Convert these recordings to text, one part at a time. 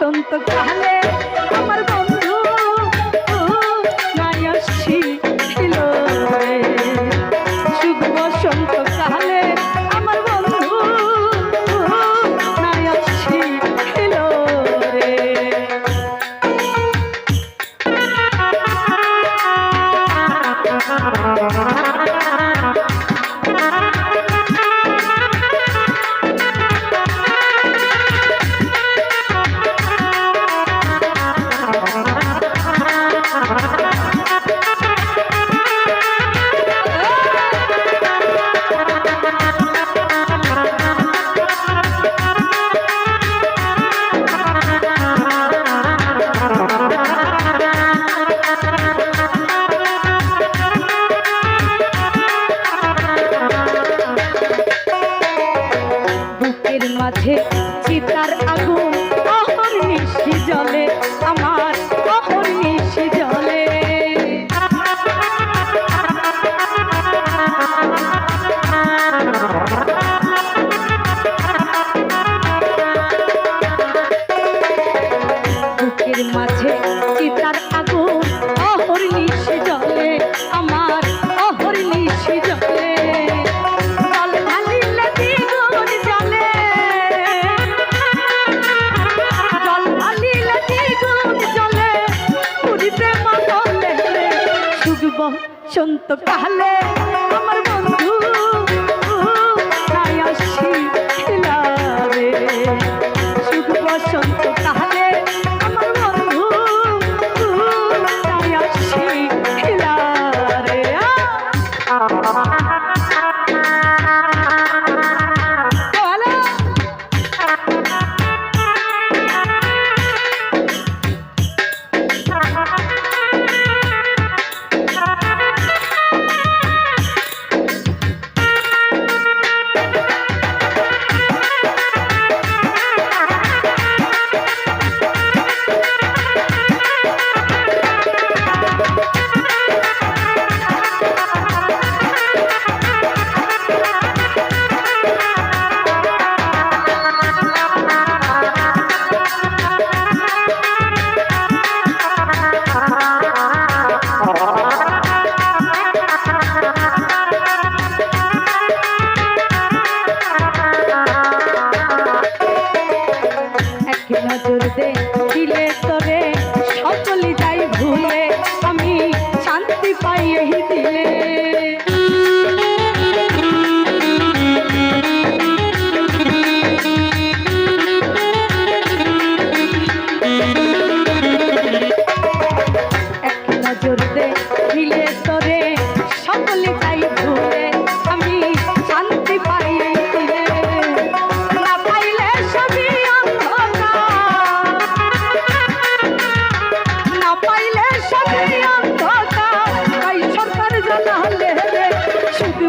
বসন্তকালে আমার বন্ধু Hey. সন্তকালে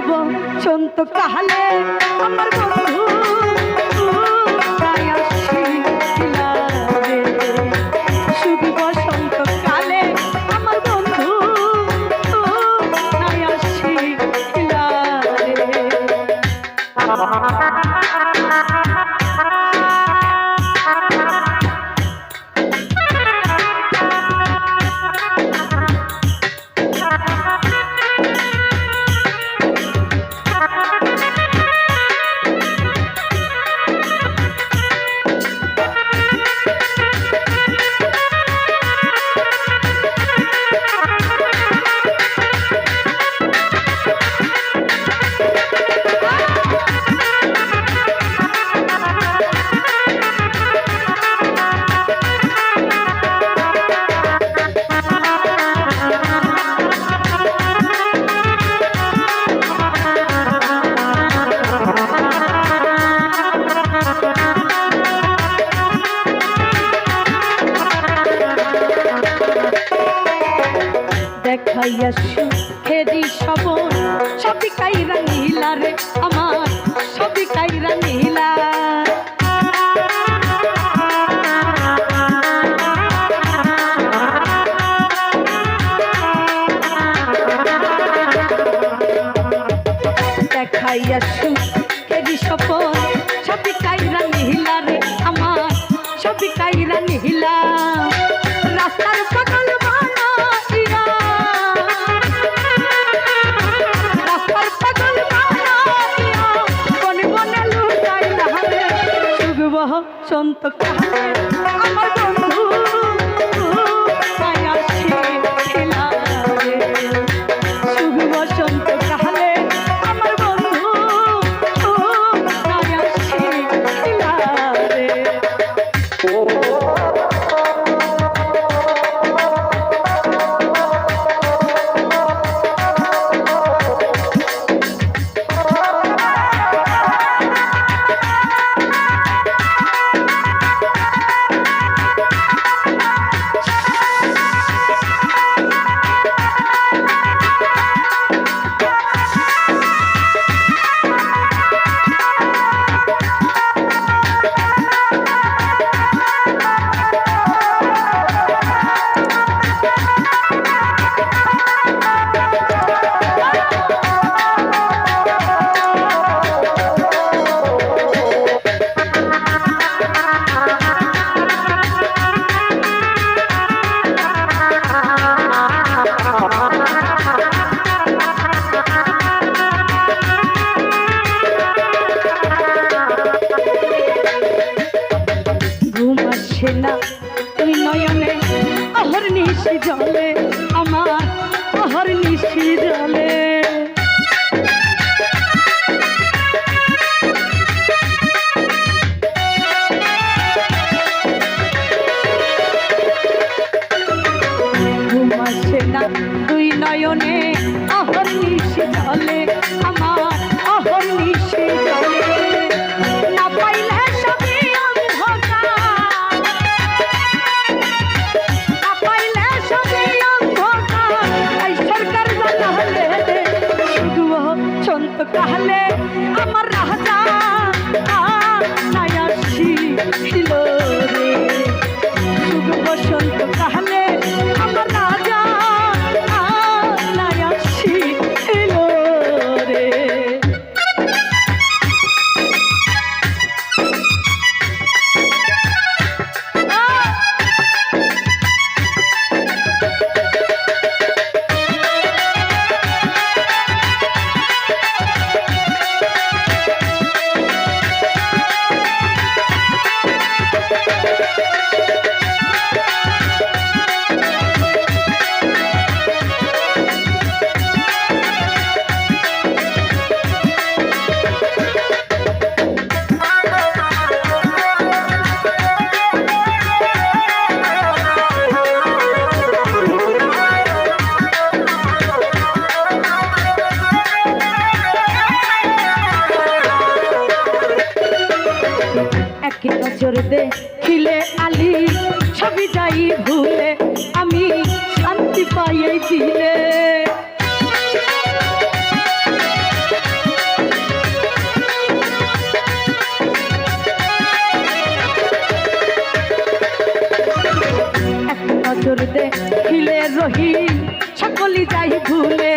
বলব সন্ত কাহালে আমার বন্ধু দেখাইয়া সুখেরি সবন সবই কাইরা নীলা রে আমার সবই কাইরা নীলা। দেখাইয়া সুখেরি সবন অন্তত আমার বন্ধু ছেলা তুই নয়নে অহর নিশি জলে আমার অহর নিশি জলে তুই নয়নে অহর নিশি জলে আমার তাহলে আমার দেখিলে আলী, সবই যাই ভুলে, আমি শান্তি পাইয়ে দিলে। নজর দেখিলে রহি সকলি যাই ভুলে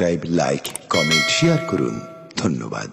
সাবস্ক্রাইব লাইক কমেন্ট শেয়ার করুন। ধন্যবাদ।